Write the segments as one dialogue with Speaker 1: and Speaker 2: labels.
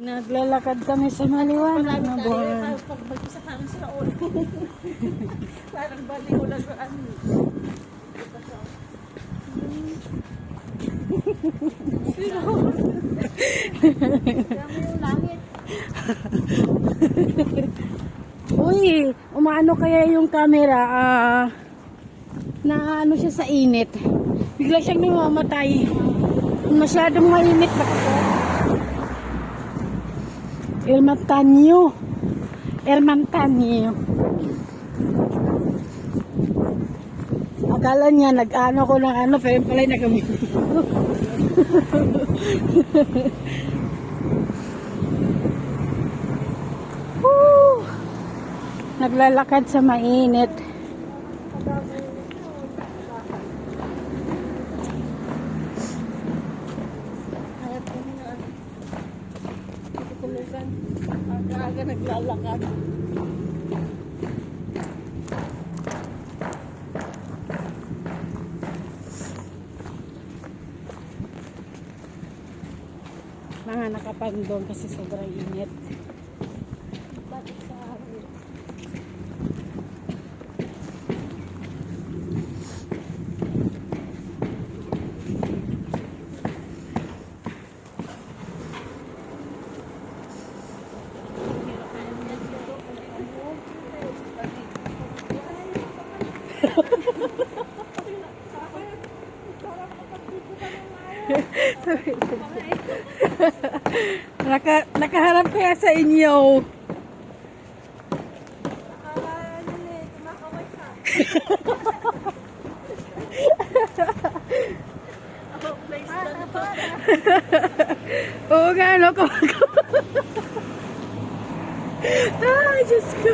Speaker 1: Naglalakad kami sa maliwanag na buwan.
Speaker 2: Pagbalik sa kanan sila ulo. Parang balik ko lang sa ano. Langit.
Speaker 1: Uy, umaano kaya yung camera? Ah, na ano siya sa init. Bigla siyang namamatay. Masyadong mainit ba ito? Ermantanyo. Ermantanyo. Akala niya nag-ano ko ng ano, pero pala nagamit. Woo! Naglalakad sa mainit.
Speaker 2: Hayap ko na ano. Tutulugan. Aga-aga naglalakad.
Speaker 1: Mga nakapandong kasi sobrang init. Naka, nakaharap kaya sa inyo. Oo nga, ano. Ay, Diyos ko.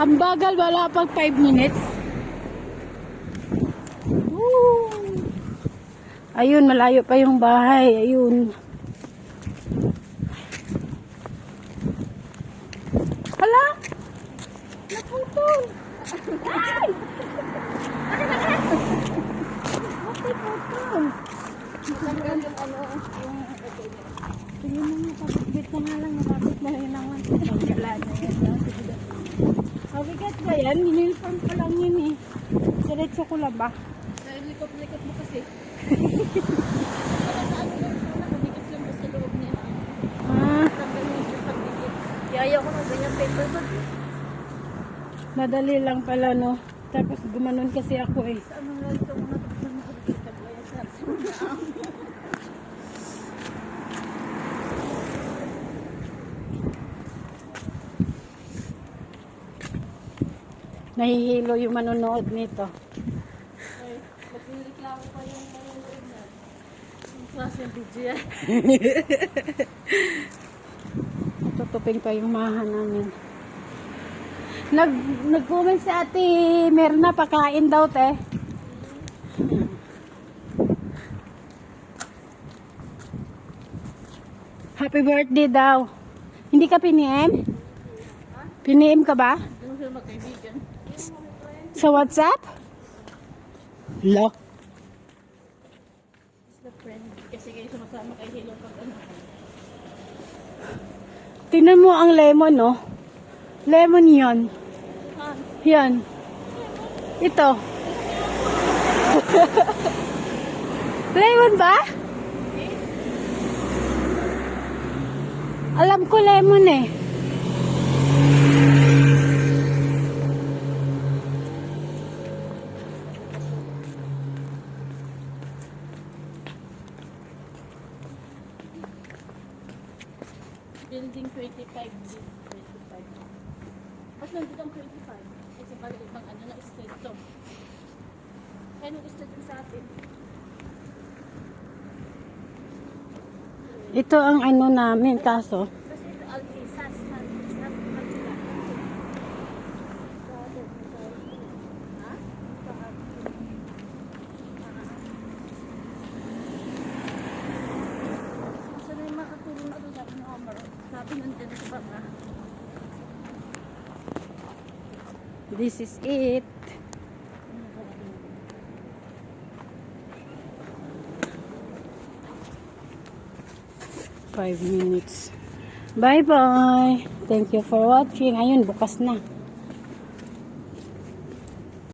Speaker 1: Ang bagal, wala pang 5 minutes. Woo! Ayun, malayo pa yung bahay. Ayun. Hala! Naputol! Ay! Naputol!
Speaker 2: Tanggal yung ano, yung
Speaker 1: Tingnan mo nga, kapit na nga lang, nakapit na lang naman. Wala na yan. Mabigat ba yan? Uniform pa lang yun eh. Diretso ko lang ba?
Speaker 2: Dahil likot-likot mo kasi. Ano.
Speaker 1: Ah.
Speaker 2: Yaya ko na ganyan paper bag.
Speaker 1: madali lang pala no. Tapos gumanon kasi ako eh.
Speaker 2: Sa ano lang ito mga tapos na makadikit ka
Speaker 1: Nahihilo yung manonood nito.
Speaker 2: Ay, magreklamo pa yung manonood na. Yung klase ng video yan.
Speaker 1: Tutupin pa yung maha namin. Nag, nag-comment si ate Merna, pakain daw te. Happy birthday daw. Hindi ka piniem? Piniem ka ba?
Speaker 2: Yung sila magkaibigan. Kay Hilo pag ano.
Speaker 1: Tingnan mo ang lemon, no? Lemon yon. Yan. Ito. lemon ba? Alam ko lemon eh.
Speaker 2: Building 25. Building 25. Ba't nandito ang 25? Kasi maliit bang ano na estate to. Kaya nung estate sa atin.
Speaker 1: Ito ang ano namin kaso. This is it. Five minutes. Bye-bye. Thank you for watching. Ayun, bukas na.